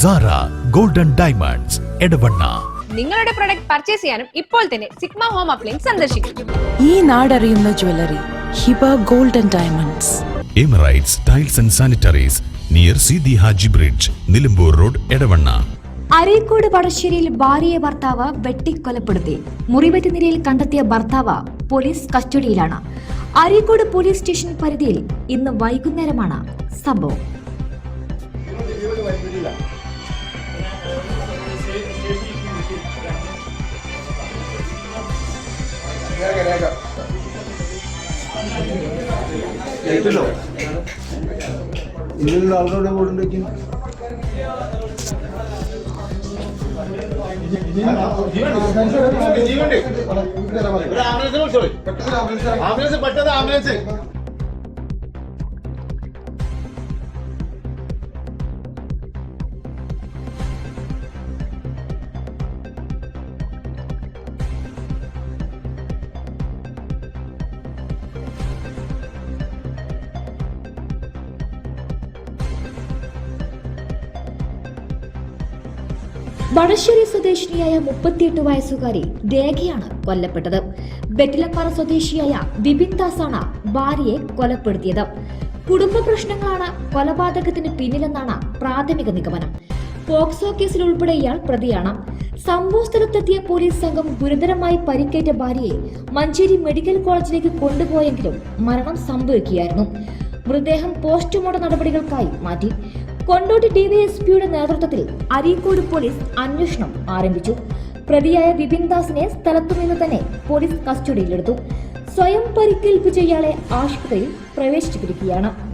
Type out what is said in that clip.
Sara golden diamonds Edavanna നിങ്ങളുടെ product purchase ചെയ്യാനും ഇപ്പോൾ തന്നെ സിഗ്മ ഹോം അപ്ലൈൻ സന്ദർശിക്കും. ഈ നാടറിയുന്ന jewellery Hiba golden diamonds Emirates tiles and sanitaries near Sidi Haji bridge Nilambur road Edavanna Areekode വടശ്ശേരിയിൽ ഭാര്യയെ ഭർത്താവ് വെട്ടിക്കൊലപ്പെടുത്തി. മുറിവേറ്റ നിലയിൽ കണ്ടെത്തിയ ഭർത്താവ് പോലീസ് കസ്റ്റഡിയിലാണ്. അരീക്കോട് പോലീസ് സ്റ്റേഷൻ പരിധിയിൽ ഇന്ന് വൈകുന്നേരമാണ് സംഭവം. ഇതിലുള്ള ആളുകളുടെ കൂടെ ആംബുലൻസ് പെട്ടത് ആംബുലൻസ്. വടശ്ശേരി സ്വദേശിനിയായ മുപ്പത്തിയെട്ട് വയസ്സുകാരി രേഖയാണ് കൊല്ലപ്പെട്ടത്. വെറ്റിലപ്പാറ സ്വദേശിയായ വിപിൻ ദാസാണ് ഭാര്യയെ കൊലപ്പെടുത്തിയത്. കുടുംബ പ്രശ്നങ്ങളാണ് കൊലപാതകത്തിന് പിന്നിലെന്നാണ് പ്രാഥമിക നിഗമനം. പോക്സോ കേസിൽ ഉൾപ്പെടെ ഇയാൾ പ്രതിയാണ്. സംഭവ സ്ഥലത്തെത്തിയ പോലീസ് സംഘം ഗുരുതരമായി പരിക്കേറ്റ ഭാര്യയെ മഞ്ചേരി മെഡിക്കൽ കോളേജിലേക്ക് കൊണ്ടുപോയെങ്കിലും മരണം സംഭവിക്കുകയായിരുന്നു. മൃതദേഹം പോസ്റ്റ്മോർട്ടം നടപടികൾക്കായി മാറ്റി. കൊണ്ടോട്ടി ഡിവൈഎസ്പിയുടെ നേതൃത്വത്തിൽ അരീക്കോട് പോലീസ് അന്വേഷണം ആരംഭിച്ചു. പ്രതിയായ വിപിൻ ദാസിനെ സ്ഥലത്തുനിന്ന് തന്നെ പോലീസ് കസ്റ്റഡിയിലെടുത്തു. സ്വയം പരിക്കേൽപ്പിച്ച ഇയാളെ ആശുപത്രിയിൽ പ്രവേശിപ്പിച്ചിരിക്കുകയാണ്